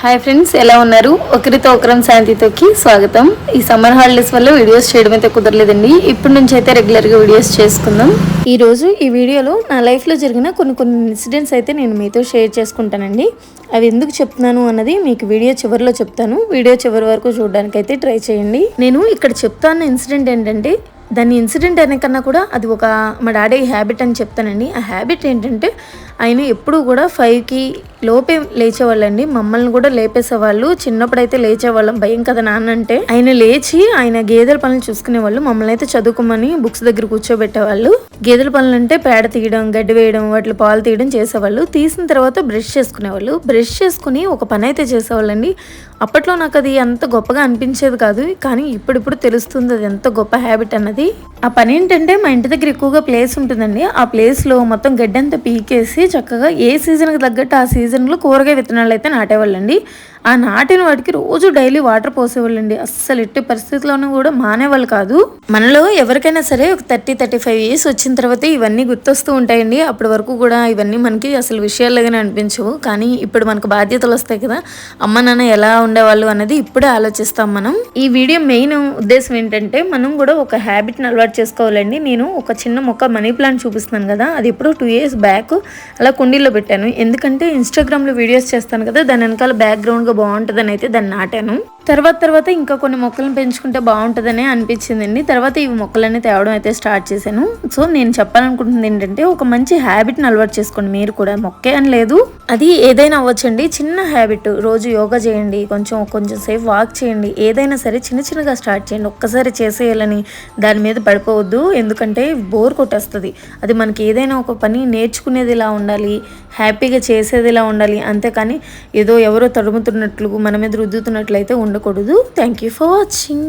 Hi friends ఎలా ఉన్నారు? ఒకరితో ఒకరం శాంతితోకి స్వాగతం. ఈ సమ్మర్ హాలిడేస్ వల్ల వీడియోస్ చేయడం అయితే కుదరలేదండి. ఇప్పటి నుంచి అయితే రెగ్యులర్గా వీడియోస్ చేసుకుందాం. ఈరోజు ఈ వీడియోలో నా లైఫ్లో జరిగిన కొన్ని కొన్ని ఇన్సిడెంట్స్ అయితే నేను మీతో షేర్ చేసుకుంటానండి. అవి ఎందుకు చెప్తున్నాను అన్నది మీకు వీడియో చివరిలో చెప్తాను. వీడియో చివరి వరకు చూడడానికి ట్రై చేయండి. నేను ఇక్కడ చెప్తాన్న ఇన్సిడెంట్ ఏంటంటే దాని ఇన్సిడెంట్ అనకన్నా కూడా అది ఒక మా డాడీ హ్యాబిట్ అని చెప్తానండి. ఆ హ్యాబిట్ ఏంటంటే ఆయన ఎప్పుడూ కూడా ఫైవ్కి లోపే లేచేవాళ్ళండి. మమ్మల్ని కూడా లేపేసేవాళ్ళు. చిన్నప్పుడైతే లేచేవాళ్ళం. భయం కదా నాన్న అంటే ఆయన లేచి ఆయన గేదెల పనులు చూసుకునేవాళ్ళు. మమ్మల్ని అయితే చదువుకోమని బుక్స్ దగ్గర కూర్చోబెట్టేవాళ్ళు. గేదెల పనులు అంటే పేడ తీయడం గడ్డి వేయడం వాటిలో పాలు తీయడం చేసేవాళ్ళు. తీసిన తర్వాత బ్రష్ చేసుకునేవాళ్ళు. బ్రష్ చేసుకుని ఒక పని అయితే చేసేవాళ్ళండి. అప్పట్లో నాకు అది అంత గొప్పగా అనిపించేది కాదు. కానీ ఇప్పుడిప్పుడు తెలుస్తుంది అది ఎంత గొప్ప హ్యాబిట్ అన్నది. ఆ పని ఏంటంటే మా ఇంటి దగ్గర ఎక్కువగా ప్లేస్ ఉంటుందండి. ఆ ప్లేస్లో మొత్తం గడ్డంతా పీకేసి చక్కగా ఏ సీజన్కి తగ్గట్టు ఆ సీజన్లో కూరగాయ విత్తనాలు అయితే నాటేవాళ్ళండి. ఆ నాటిన వాటికి రోజు డైలీ వాటర్ పోసేవాళ్ళండి. అస్సలు ఎట్టి పరిస్థితుల్లోనూ కూడా మానేవాళ్ళు కాదు. మనలో ఎవరికైనా సరే ఒక థర్టీ థర్టీ ఫైవ్ ఇయర్స్ వచ్చిన తర్వాత ఇవన్నీ గుర్తొస్తూ ఉంటాయండి. అప్పటి వరకు కూడా ఇవన్నీ మనకి అసలు విషయాలుగానే అనిపించవు. కానీ ఇప్పుడు మనకు బాధ్యతలు వస్తాయి కదా. అమ్మ నాన్న ఎలా ఉండేవాళ్ళు అనేది ఇప్పుడే ఆలోచిస్తాం మనం. ఈ వీడియో మెయిన్ ఉద్దేశం ఏంటంటే మనం కూడా ఒక హ్యాబిట్ని అలవాటు చేసుకోవాలండి. నేను ఒక చిన్న మొక్క మనీ ప్లాంట్ చూపిస్తున్నాను కదా. అది ఎప్పుడో టూ ఇయర్స్ బ్యాక్ అలా కుండీలో పెట్టాను. ఎందుకంటే ఇన్స్టాగ్రామ్లో వీడియోస్ చేస్తాను కదా. దాని వెనకాల బ్యాక్గ్రౌండ్ బాగుంటుందని అయితే దాన్ని నాటాను. తర్వాత తర్వాత ఇంకా కొన్ని మొక్కలను పెంచుకుంటే బాగుంటుందని అనిపించిందండి. తర్వాత ఈ మొక్కలన్నీ తేవడం అయితే స్టార్ట్ చేశాను. సో నేను చెప్పాలనుకుంటుంది ఏంటంటే ఒక మంచి హ్యాబిట్ని అలవాటు చేసుకోండి. మీరు కూడా మొక్కే అని లేదు. అది ఏదైనా అవ్వచ్చండి. చిన్న హ్యాబిట్. రోజు యోగా చేయండి. కొంచెం కొంచెం సేపు వాక్ చేయండి. ఏదైనా సరే చిన్న చిన్నగా స్టార్ట్ చేయండి. ఒక్కసారి చేసేయాలని దాని మీద పడిపోవద్దు. ఎందుకంటే బోర్ కొట్టేస్తుంది. అది మనకి ఏదైనా ఒక పని నేర్చుకునేది ఇలా ఉండాలి. హ్యాపీగా చేసేది ఇలా ఉండాలి. అంతేకాని ఏదో ఎవరో తడుముతున్నట్లు మన మీద రుద్దుతున్నట్లయితే ఉండకూడదు. Thank you for watching